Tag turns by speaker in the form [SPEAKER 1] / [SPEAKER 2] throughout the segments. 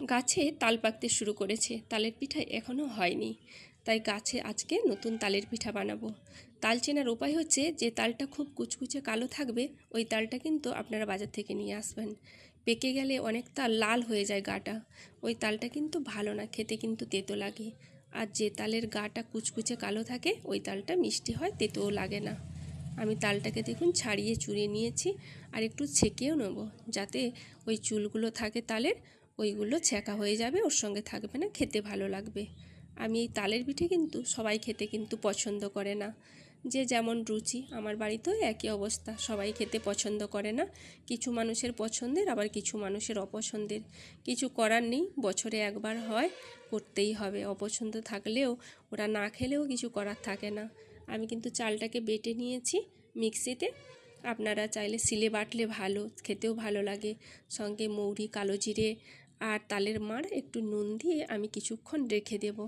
[SPEAKER 1] গাছে তাল পাকতে শুরু করেছে। তালের পিঠা এখনও হয়নি। তাই গাছে আজকে নতুন তালের পিঠা বানাবো। তাল চেনার উপায় হচ্ছে যে তালটা খুব কুচকুচে কালো থাকবে, ওই তালটা কিন্তু আপনারা বাজার থেকে নিয়ে আসবেন। পেকে গেলে অনেক তাল লাল হয়ে যায় গাটা। ওই তালটা কিন্তু ভালো না, খেতে কিন্তু তেতো লাগে। আর যে তালের গাটা কুচকুচে কালো থাকে, ওই তালটা মিষ্টি হয়, তেতোও লাগে না। আমি তালটাকে দেখুন ছাড়িয়ে চুড়িয়ে নিয়েছি, আর একটু ছেঁকেও নেব, যাতে ওই চুলগুলো থাকে তালের ওইগুলো ছ্যাঁকা হয়ে যাবে, ওর সঙ্গে থাকবে না, খেতে ভালো লাগবে। আমি এই তালের পিঠে কিন্তু সবাই খেতে কিন্তু পছন্দ করে না। যে যেমন রুচি, আমার বাড়িতেও একই অবস্থা, সবাই খেতে পছন্দ করে না। কিছু মানুষের পছন্দের, আবার কিছু মানুষের অপছন্দের। কিছু করার নেই, বছরে একবার হয়, করতেই হবে। অপছন্দ থাকলেও, ওরা না খেলেও কিছু করার থাকে না। আমি কিন্তু চালটাকে বেটে নিয়েছি মিক্সিতে। আপনারা চাইলে সিলে বাটলে ভালো, খেতেও ভালো লাগে। সঙ্গে মৌরি, কালো জিরে আর তালের মাড় একটু নুন দিয়ে আমি কিছুক্ষণ রেখে দেব।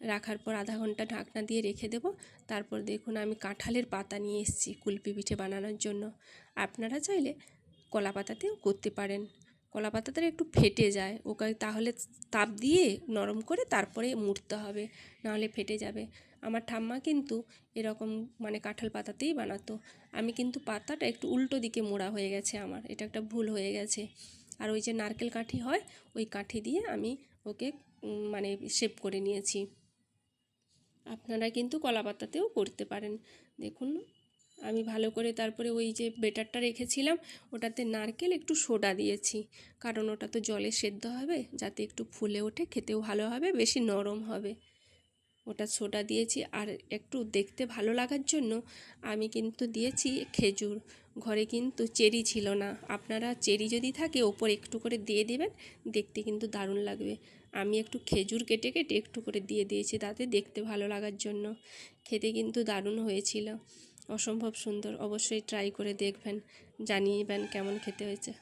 [SPEAKER 1] রাখার পর আধা ঘণ্টা ঢাকনা দিয়ে রেখে দেব। তারপর দেখুন আমি কাঁঠালের পাতা নিয়ে এসেছি কুলপি পিঠে বানানোর জন্য। আপনারা চাইলে কলা পাতাতেও করতে পারেন। কলা পাতাটা একটু ফেটে যায়, ওকে তাহলে তাপ দিয়ে নরম করে তারপরে মুড়তে হবে, নাহলে ফেটে যাবে। আমার ঠাম্মা কিন্তু এরকম মানে কাঁঠাল পাতাতেই বানাতো। আমি কিন্তু পাতাটা একটু উল্টো দিকে মোড়া হয়ে গেছে আমার, এটা একটা ভুল হয়ে গেছে। আর ওই যে নারকেল কাঠি হয়, ওই কাঠি দিয়ে আমি ওকে মানে শেপ করে নিয়েছি। আপনারা কিন্তু কলা পাতাতেও করতে পারেন। দেখুন, আমি ভালো করে তারপরে ওই যে বেটারটা রেখেছিলাম, ওটাতে নারকেল একটু সোডা দিয়েছি। কারণ ওটা তো জলে সেদ্ধ হবে, যাতে একটু ফুলে ওঠে, খেতেও ভালো হবে, বেশি নরম হবে। ওটা সোডা দিয়েছি। আর একটু দেখতে ভালো লাগার জন্য আমি কিন্তু দিয়েছি খেজুর। ঘরে কিন্তু চেরি ছিল না। আপনারা চেরি যদি থাকে, ওপর একটু করে দিয়ে দেবেন, দেখতে কিন্তু দারুণ লাগবে। আমি একটু খেজুর কেটে কেটে একটু করে দিয়ে দিয়েছি, তাতে দেখতে ভালো লাগার জন্য। খেতে কিন্তু দারুণ হয়েছিল। অসম্ভব সুন্দর। অবশ্যই ট্রাই করে দেখবেন জানিয়েবেন কেমন খেতে হয়েছে।